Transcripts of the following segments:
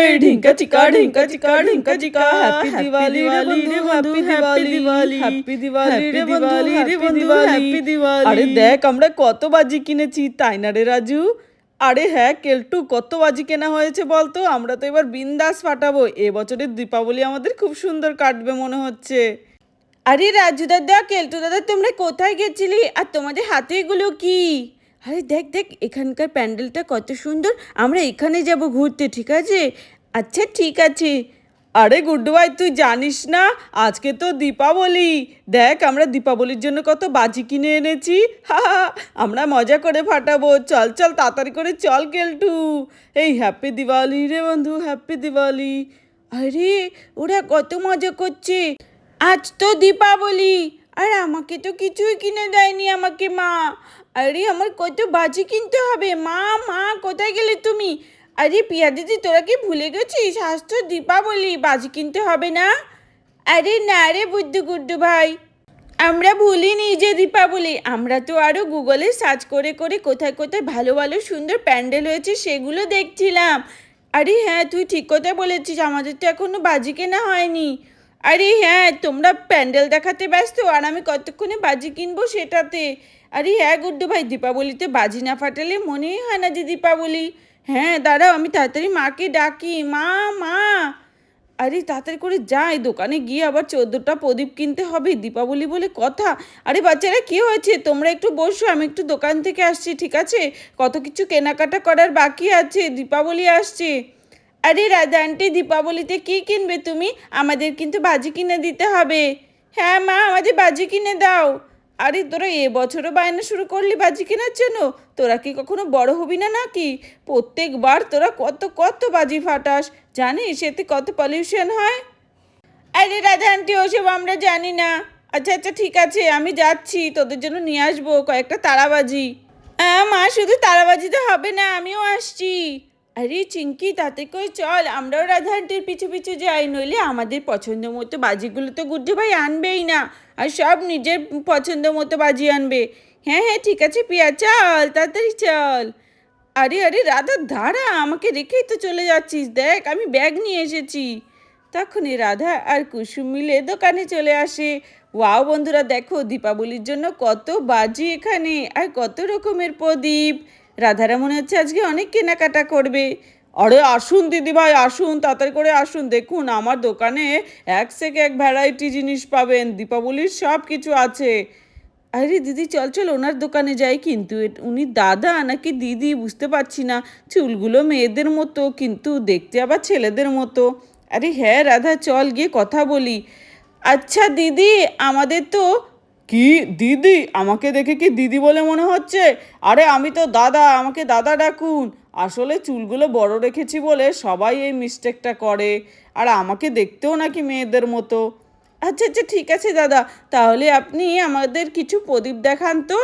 এই ঢিঙ্কা চিকা ঢিঙ্কা চিকা ঢিঙ্কা চিকা। হ্যাপি দিওয়ালি রে বন্ধু হ্যাপি দিওয়ালি হ্যাপি দিওয়ালি রে বন্ধু হ্যাপি দিওয়ালি আরে দেখ আমরা কত বাজি কিনেছি তাই না রে রাজু? আরে হ্যাঁ কেলটু কত বাজি কেনা হয়েছে বলতো? আমরা তো এবার বিন্দাস ফাটাবো। এবছরের দীপাবলি আমাদের খুব সুন্দর কাটবে মনে হচ্ছে। আরে রাজু দাদা কেলটু দাদা তোমরা কোথায় গেছিলি? আর তোমাদের হাতে এগুলো কি? আরে দেখ দেখ, এখানকার প্যান্ডেলটা কত সুন্দর। আমরা এখানে যাব ঘুরতে, ঠিক আছে? আচ্ছা ঠিক আছে। আরে গুড্ডু ভাই তুই জানিস না? আজকে তো দীপাবলি। দেখ, আমরা দীপাবলির জন্য কত বাজি কিনে এনেছি। হা আমরা মজা করে ফাটাবো। চল চল, তাড়াতাড়ি করে চল, কেলটু। এই হ্যাপি দিওয়ালি রে বন্ধু হ্যাপি দিওয়ালি। আরে, ওরা কত মজা করছে। আজ তো দীপাবলি। আর আমাকে তো কিছুই কিনে দেয়নি আমাকে মা। আরে আমার কত বাজি কিনতে হবে? মা মা, কোথায় গেলে তুমি? আরে পিয়া দিদি, তোরা কি ভুলে গেছিস? আজ তো দীপাবলি, বাজি কিনতে হবে না? আরে না রে বুদ্ধু গুড্ডু ভাই। আমরা ভুলিনি যে দীপাবলি। আমরা তো আরও গুগলে সার্চ করে করে কোথায় কোথায় ভালো ভালো, সুন্দর প্যান্ডেল হয়েছে সেগুলো দেখছিলাম। আরে হ্যাঁ তুই ঠিক কথা বলেছিস, আমাদের তো এখনও বাজি কেনা হয়নি। আরে হ্যাঁ তোমরা প্যান্ডেল দেখাতে ব্যস্ত আর আমি কতক্ষণে বাজি কিনবো সেটাতে? আরে হ্যাঁ গুড্ডু ভাই, দীপাবলিতে বাজি না ফাটালে মনেই হয় না যে দীপাবলি। হ্যাঁ দাঁড়াও, আমি তাড়াতাড়ি মাকে ডাকি। মা মা। আরে তাড়াতাড়ি করে যাই, দোকানে গিয়ে আবার চোদ্দোটা প্রদীপ কিনতে হবে, দীপাবলি বলে কথা। আরে বাচ্চারা, কি হয়েছে? তোমরা একটু বসো, আমি একটু দোকান থেকে আসছি, ঠিক আছে? কত কিছু কেনাকাটা করার বাকি আছে, দীপাবলি আসছে। আরে রাধা আন্টি দীপাবলিতে কি কিনবে তুমি? আমাদের কিন্তু বাজি কিনে দিতে হবে। হ্যাঁ মা, আমাদের বাজি কিনে দাও। আরে তোরা এবছরও বায়না শুরু করলি বাজি কেনার জন্য? তোরা কি কখনো বড় হবি না নাকি? প্রত্যেকবার তোরা কত কত বাজি ফাটাস। জানিস, এতে কত পলিউশন হয়? আরে রাধা আন্টি ওসব আমরা জানি না। আচ্ছা আচ্ছা ঠিক আছে, আমি যাচ্ছি। তোদের জন্য নিয়ে আসব কয়েকটা তারাবাজি। হ্যাঁ মা, শুধু তারাবাজিতে হবে না, আমিও আসছি। আরে চিঙ্কি, তাতে করে চল, আমরাও রাধা আন্টির পিছু পিছু যাই, নইলে আমাদের পছন্দ মতো বাজিগুলো তো গুড্ডু ভাই আনবেই না, আর সব নিজের পছন্দ মতো বাজি আনবে। হ্যাঁ হ্যাঁ ঠিক আছে পিয়া, চল, তাড়াতাড়ি চল। আরে আরে, রাধা, দাঁড়া, আমাকে রেখেই তো চলে যাচ্ছিস, দেখ, আমি ব্যাগ নিয়ে এসেছি। তখনই রাধা আর কুসুম মিলে দোকানে চলে আসে। ওয়াও, বন্ধুরা, দেখো, দীপাবলির জন্য কত বাজি এখানে, আর কত রকমের প্রদীপ। রাধারা মনে হচ্ছে আজকে অনেক কেনাকাটা করবে। আরে আসুন দিদিভাই আসুন, তাড়াতাড়ি করে আসুন। দেখুন, আমার দোকানে এক সেকে এক ভ্যারাইটি জিনিস পাবেন, দীপাবলির সব কিছু আছে। আরে দিদি, চল চল, ওনার দোকানে যাই কিন্তু উনি দাদা নাকি দিদি বুঝতে পারছি না। চুলগুলো মেয়েদের মতো, কিন্তু দেখতে আবার ছেলেদের মতো। আরে হ্যাঁ রাধা, চল গিয়ে কথা বলি। আচ্ছা দিদি, আমাদের তো কি দিদি? আমাকে দেখে কি দিদি বলে মনে হচ্ছে? আরে আমি তো দাদা, আমাকে দাদা ডাকুন। আসলে চুলগুলো বড় রেখেছি বলে সবাই এই মিস্টেকটা করে। আর আমাকে দেখতেও নাকি মেয়েদের মতো। আচ্ছা আচ্ছা ঠিক আছে দাদা, তাহলে আপনি আমাদের কিছু প্রদীপ দেখান তো।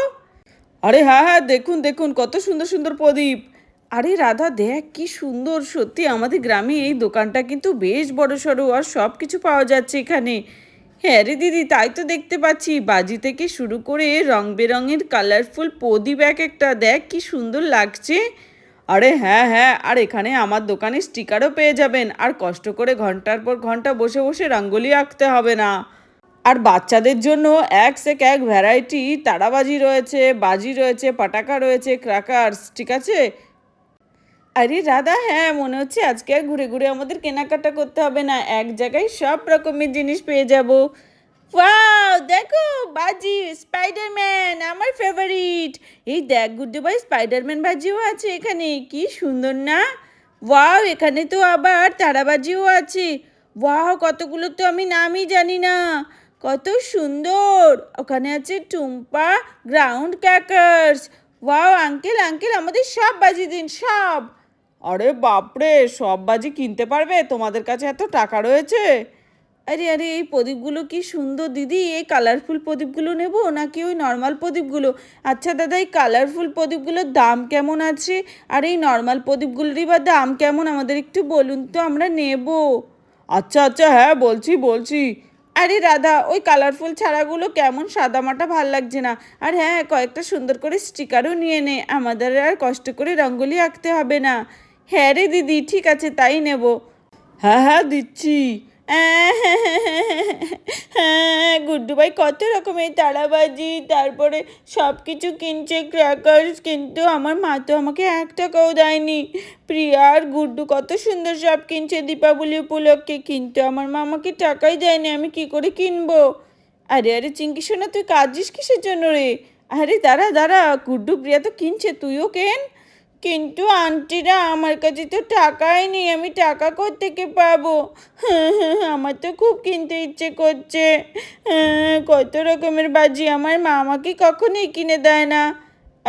আরে হ্যাঁ হ্যাঁ দেখুন দেখুন, কত সুন্দর সুন্দর প্রদীপ। আরে রাধা, দেখ কি সুন্দর। সত্যি আমাদের গ্রামে এই দোকানটা কিন্তু বেশ বড় সড়ো আর সব কিছু পাওয়া যাচ্ছে এখানে। হ্যাঁ রে দিদি, তাই তো দেখতে পাচ্ছি। বাজি থেকে শুরু করে রং বেরঙের কালারফুল প্রদীপ এক একটা দেখ, কি সুন্দর লাগছে। আরে হ্যাঁ হ্যাঁ আর এখানে আমার দোকানে স্টিকারও পেয়ে যাবেন। আর কষ্ট করে ঘণ্টার পর ঘণ্টা বসে বসে রঙ্গোলি আঁকতে হবে না। আর বাচ্চাদের জন্য এক সেক এক ভ্যারাইটি তারাবাজি রয়েছে, বাজি রয়েছে পাটাকা রয়েছে ক্র্যাকার্স ঠিক আছে? আরে রাধা হ্যাঁ মনে হচ্ছে আজকে আর ঘুরে ঘুরে আমাদের কেনাকাটা করতে হবে না। এক জায়গায় সব রকমের জিনিস পেয়ে যাব। ওয়াও, দেখো, বাজি, স্পাইডারম্যান, আমার ফেভারিট। এই দেখ, গুড্ডু ভাই, স্পাইডারম্যান বাজিও আছে এখানে, কি সুন্দর না? ওয়াও, এখানে তো আবার তারাবাজিও আছে। ওয়াও, কতগুলো তো আমি নামই জানি না। কত সুন্দর। ওখানে আছে Tumpa, ground crackers wow, uncle uncle, আমাদের সব বাজি দিন, সব। আরে বাপরে সব বাজি কিনতে পারবে? তোমাদের কাছে এত টাকা রয়েছে? আরে আরে, এই প্রদীপগুলো কি সুন্দর দিদি। এই কালারফুল প্রদীপগুলো নেব নাকি ওই নর্মাল প্রদীপগুলো? আচ্ছা দাদা, এই কালারফুল প্রদীপগুলোর দাম কেমন আছে? আর এই নর্মাল প্রদীপগুলোরই বা দাম কেমন? আমাদের একটু বলুন তো, আমরা নেব। আচ্ছা আচ্ছা হ্যাঁ বলছি বলছি। আরে রাধা, ওই কালারফুল ছাড়াগুলো কেমন সাদামাটা ভালো লাগছে না। আর হ্যাঁ কয়েকটা সুন্দর করে স্টিকারও নিয়ে নে। আমাদের আর কষ্ট করে রঙ্গোলি আঁকতে হবে না। হ্যাঁ রে দিদি, ঠিক আছে, তাই নেব। হ্যাঁ হ্যাঁ দিচ্ছি। হ্যাঁ গুড্ডু ভাই কত রকমের তারাবাজি, তারপরে সব কিছু কিনছে ক্র্যাকার্স কিন্তু আমার মা তো আমাকে এক টাকাও দেয়নি। প্রিয়া আর গুড্ডু কত সুন্দর সব কিনছে দীপাবলি উপলক্ষে, কিন্তু আমার মা আমাকে টাকাই দেয়নি, আমি কি করে কিনবো? আরে আরে, চিঙ্কি শোনা তুই কাজিস কিসের জন্য রে? আরে, দাঁড়া দাঁড়া, গুড্ডু প্রিয়া তো কিনছে, তুইও কেন? কিন্তু আন্টিরা আমার কাছে তো টাকাই নেই আমি টাকা থেকে পাবো? আমার তো খুব কিনতে ইচ্ছে করছে। হ্যাঁ, কত রকমের বাজি আমার মা আমাকে কখনোই কিনে দেয় না।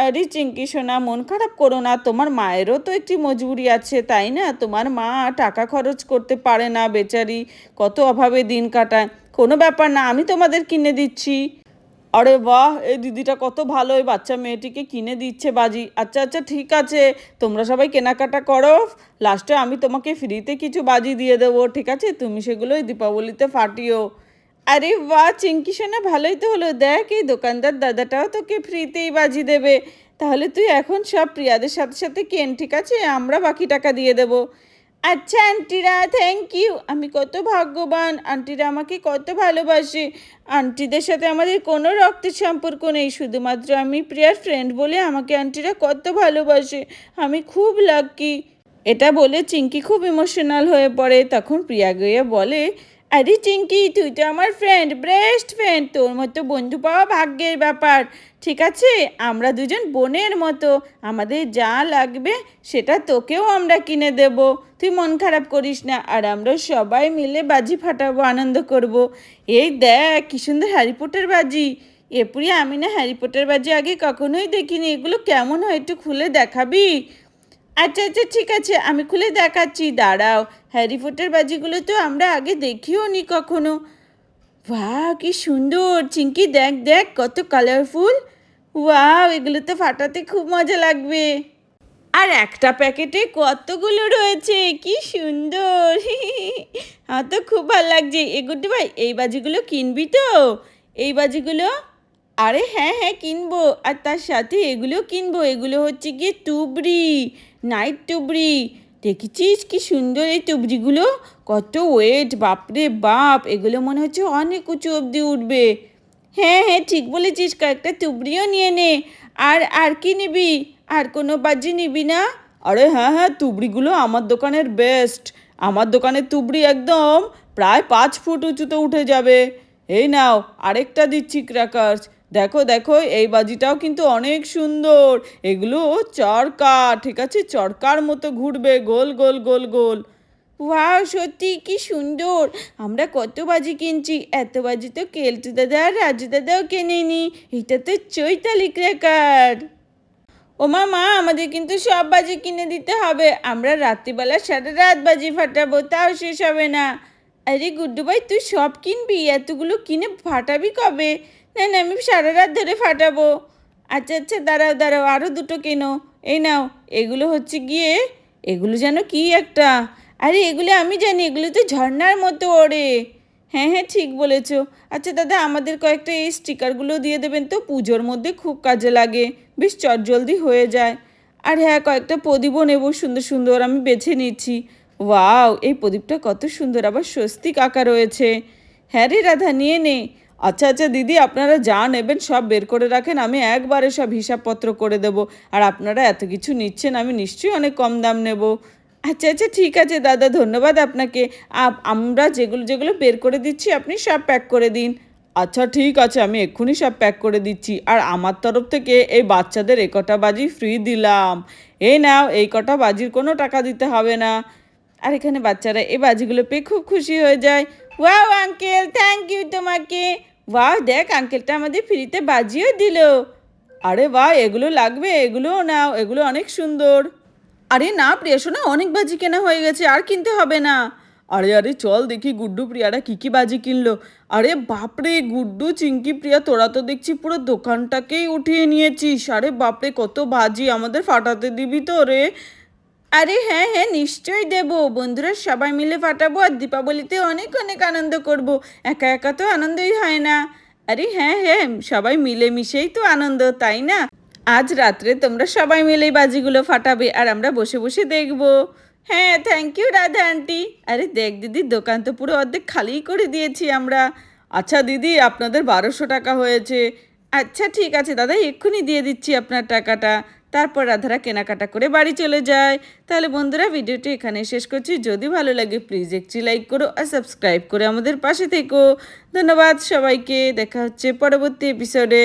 আরে চিঙ্কি সোনা মন খারাপ করো না তোমার মায়েরও তো একটি মজবুরি আছে তাই না? তোমার মা টাকা খরচ করতে পারে না বেচারি কত অভাবে দিন কাটায়। কোনো ব্যাপার না আমি তোমাদের কিনে দিচ্ছি। আরে বাহ, এই দিদিটা কত ভালো, এই বাচ্চা মেয়েটিকে কিনে দিচ্ছে বাজি। আচ্ছা আচ্ছা ঠিক আছে, তোমরা সবাই কেনাকাটা করো। লাস্টে আমি তোমাকে ফ্রিতে কিছু বাজি দিয়ে দেবো, ঠিক আছে? তুমি সেগুলো এই দীপাবলিতে ফাটিও। আরে বাহ, চিঙ্কি সোনা, ভালোই তো হলো। দেখ, এই দোকানদার দাদাটাও তোকে ফ্রিতেই বাজি দেবে। তাহলে তুই এখন সব প্রিয়াদের সাথে সাথে কেন, ঠিক আছে? আমরা বাকি টাকা দিয়ে দেবো। আচ্ছা আন্টিরা থ্যাংক ইউ আমি কত ভাগ্যবান। আন্টিরা আমাকে কত ভালোবাসে। আন্টিদের সাথে আমাদের কোনো রক্তের সম্পর্ক নেই। শুধুমাত্র আমি প্রিয়ার ফ্রেন্ড বলে আমাকে আন্টিরা কত ভালোবাসে। আমি খুব লাকি এটা বলে চিঙ্কি খুব ইমোশনাল হয়ে পড়ে। তখন প্রিয়া গিয়ে বলে আরে চিঙ্কি, তুই তো আমার ফ্রেন্ড বেস্ট ফ্রেন্ড তোর মতো বন্ধু পাওয়া ভাগ্যের ব্যাপার। ঠিক আছে? আমরা দুজন বোনের মতো। আমাদের যা লাগবে, সেটা তোকেও আমরা কিনে দেব। তুই মন খারাপ করিস না, আর আমরা সবাই মিলে বাজি ফাটাবো, আনন্দ করব। এই দেখ, কি সুন্দর হ্যারিপোটার বাজি। এপুরি আমি না হ্যারিপোটার বাজি আগে কখনোই দেখিনি। এগুলো কেমন হয় একটু খুলে দেখাবি? আচ্ছা আচ্ছা ঠিক আছে, আমি খুলে দেখাচ্ছি, দাঁড়াও। হ্যারি ফোটার বাজিগুলো তো আমরা আগে দেখিও নি কখনো। বাহ কি সুন্দর চিঙ্কি দেখ দেখ, কত কালারফুল ওয়াও, এগুলো তো ফাটাতে খুব মজা লাগবে। আর একটা প্যাকেটে কতগুলো রয়েছে, কি সুন্দর। আমার তো খুব ভালো লাগছে। এগুলো ভাই, এই বাজিগুলো কিনবি তো? এই বাজিগুলো? আরে হ্যাঁ হ্যাঁ কিনবো। আর তার সাথে এগুলো কিনবো। এগুলো হচ্ছে গিয়ে তুবড়ি নাইট তুবড়ি দেখেছিস কি সুন্দর এই তুবড়িগুলো কত ওয়েট বাপরে বাপ, এগুলো মনে হচ্ছে অনেক উঁচু অবধি উঠবে। হ্যাঁ হ্যাঁ ঠিক বলেছিস, কয়েকটা তুবড়িও নিয়ে নে। আর আর কি নিবি? আর কোনো বাজি নিবি না? আরে হ্যাঁ হ্যাঁ তুবড়িগুলো আমার দোকানের বেস্ট আমার দোকানের তুবড়ি একদম প্রায় পাঁচ ফুট উঁচুতে উঠে যাবে। এই নাও, আরেকটা দিচ্ছি ক্র্যাকার্স দেখো দেখো, এই বাজিটাও কিন্তু অনেক সুন্দর। এগুলো চরকা, ঠিক আছে? চরকার মতো ঘুরবে, গোল গোল গোল গোল। ওয়াও, সত্যি কি সুন্দর। আমরা কত বাজি কিনছি? এত বাজি তো কেলটু দাদা আর রাজু দাদাও কেনেনি। এটা তো চৈতালি ক্র্যাকার ও মা মা, আমাদের কিন্তু সব বাজি কিনে দিতে হবে। আমরা রাত্রিবেলা সারা রাত বাজি ফাটাবো, তাও শেষ হবে না। আরে, গুড্ডু ভাই, তুই সব কিনবি? এতগুলো কিনে ফাটাবি কবে? না না, আমি সারা রাত ধরে ফাটাবো। আচ্ছা আচ্ছা দাঁড়াও দাঁড়াও আরও দুটো কেনো। এই নাও, এগুলো হচ্ছে গিয়ে, এগুলো যেন কি একটা। আরে, এগুলো আমি জানি, এগুলো তো ঝর্নার মতো ওড়ে। হ্যাঁ হ্যাঁ ঠিক বলেছ। আচ্ছা দাদা, আমাদের কয়েকটা এই স্টিকারগুলো দিয়ে দেবেন তো, পুজোর মধ্যে খুব কাজে লাগে। বেশ চটজলদি হয়ে যায়। আর হ্যাঁ কয়েকটা প্রদীপও নেব, সুন্দর সুন্দর আমি বেছে নিচ্ছি। ওয়াও, এই প্রদীপটা কত সুন্দর, আবার স্বস্তিক আঁকা রয়েছে। হ্যাঁ রে, রাধা, নিয়ে নে। আচ্ছা আচ্ছা দিদি, আপনারা যা নেবেন সব বের করে রাখেন, আমি একবারে সব হিসাবপত্র করে দেব। আর আপনারা এত কিছু নিচ্ছেন, আমি নিশ্চয়ই অনেক কম দাম নেব। আচ্ছা আচ্ছা ঠিক আছে, দাদা, ধন্যবাদ আপনাকে। আমরা যেগুলো যেগুলো বের করে দিচ্ছি, আপনি সব প্যাক করে দিন। আচ্ছা ঠিক আছে, আমি এক্ষুনি সব প্যাক করে দিচ্ছি। আর আমার তরফ থেকে এই বাচ্চাদের এ কটা বাজি ফ্রি দিলাম। এই নাও, এই কটা বাজির কোনো টাকা দিতে হবে না। আর এখানে বাচ্চারা এই বাজিগুলো পেয়ে খুব খুশি হয়ে যায়। ওয়াও আঙ্কেল থ্যাংক ইউ তোমাকে। ওয়াও দেখ আঙ্কেলটা আমাদের ফ্রিতে বাজিও দিল আরে বাহ এগুলো লাগবে এগুলোও নাও এগুলো অনেক সুন্দর আরে না প্রিয়া শোনা অনেক বাজি কেনা হয়ে গেছে আর কিনতে হবে না আরে আরে চল দেখি গুড্ডু প্রিয়ারা কী কী বাজি কিনলো আরে বাপরে গুড্ডু চিঙ্কি প্রিয়া তোরা তো দেখছি পুরো দোকানটাকেই উঠিয়ে নিয়েছিস আরে বাপরে কত বাজি আমাদের ফাটাতে দিবি তো রে আরে হ্যাঁ হ্যাঁ নিশ্চয়ই দেবো। বন্ধুরা সবাই মিলে ফাটাবো আর দীপাবলিতে অনেক অনেক আনন্দ করব। একা একা তো আনন্দই হয় না। আরে হ্যাঁ হ্যাঁ সবাই মিলেমিশেই তো আনন্দ, তাই না? আজ রাত্রে তোমরা সবাই মিলে বাজিগুলো ফাটাবে আর আমরা বসে বসে দেখব। হ্যাঁ থ্যাংক ইউ রাধা আন্টি আরে দেখ দিদি, দোকান তো পুরো অর্ধেক খালিই করে দিয়েছি আমরা। আচ্ছা দিদি, আপনাদের বারোশো টাকা হয়েছে। আচ্ছা ঠিক আছে দাদা, এক্ষুনি দিয়ে দিচ্ছি আপনার টাকাটা। তারপর রাধারা কেনাকাটা করে বাড়ি চলে যায়। তাহলে বন্ধুরা, ভিডিওটি এখানে শেষ করছি। যদি ভালো লাগে প্লিজ একটি লাইক করো আর সাবস্ক্রাইব করে আমাদের পাশে থেকো। ধন্যবাদ সবাইকে। দেখা হচ্ছে পরবর্তী এপিসোডে